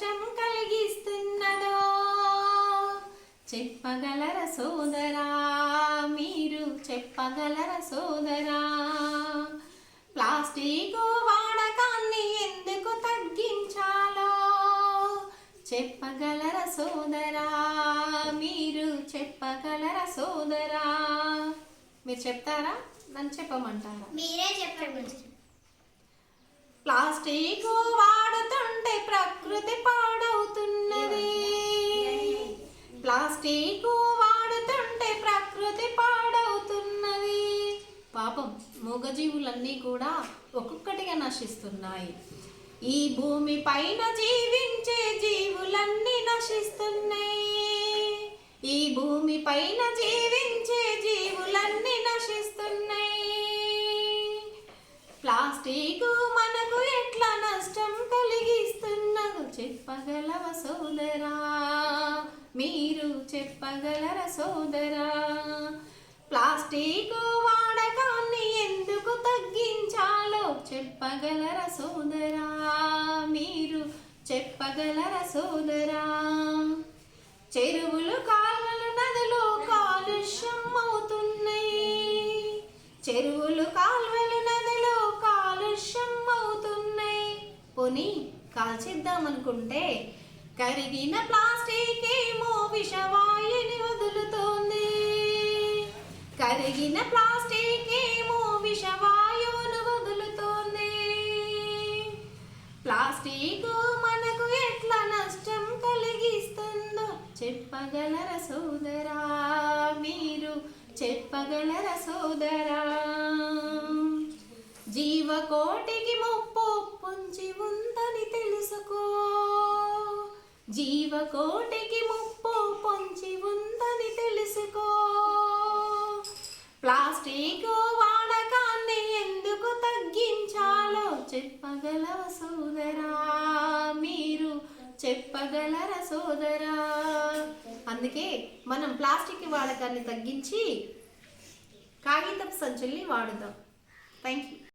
నష్టం కలిగిస్తున్నదో. చెప్పగలర సోదరా మీరు చెప్పగలర సోదరా. ప్లాస్టిక్ వాడకాన్ని ఎందుకు తగ్గించాలో. చెప్పగలర సోదరా మీరు చెప్పగలర సోదరా. మీరు చెప్తారా? నన్ను చెప్పమంటారా? మీరే చెప్పండి. ప్లాస్టిక్ ప్రకృతి పాడవుతున్నది. ప్లాస్టిక్ వాడుతుంటే ప్రకృతి పాడవుతున్నది. పాపం మూగజీవులన్నీ కూడా ఒక్కొక్కటిగా నశిస్తున్నాయి. ఈ భూమి పైన జీవించే జీవులన్నీ నశిస్తున్నాయి. ఈ భూమి పైన జీవించే జీవులన్నీ నశిస్తున్నాయి. ప్లాస్టిక్ మనకు ఎట్లా నష్టం కలిగిస్తున్నదో చెప్పగలవ సోదరా? మీరు చెప్పగలర సోదరా? ప్లాస్టిక్ వాడకాన్ని ఎందుకు తగ్గించాలో చెప్పగలర సోదరా? మీరు చెప్పగలర సోదరా? చెరువులు కాళ్ళలు నదులు కాలుష్యం అవుతున్నాయి. చెరువు పోనీ కాల్చిద్దామనుకుంటే కరిగిన ప్లాస్టిక్ ఏమో విషవాయుని వదులుతోంది. కరిగిన ప్లాస్టిక్ ఏమో విషవాయువును వదులుతోంది. ప్లాస్టిక్ మనకు ఎట్లా నష్టం కలిగిస్తుందో చెప్పగలర సోదరా మీరు? చెప్పగలర సోదరా? జీవకోటి కోటికి ముప్పు పొంచి ఉందని తెలుసుకో. ప్లాస్టిక్ వాడకాన్ని ఎందుకు తగ్గించాలో చెప్పగలవ సోదరా. మీరు చెప్పగలర సోదరా? అందుకే మనం ప్లాస్టిక్ వాడకాన్ని తగ్గించి కాగితపు సంచుల్ని వాడుదాం. Thank you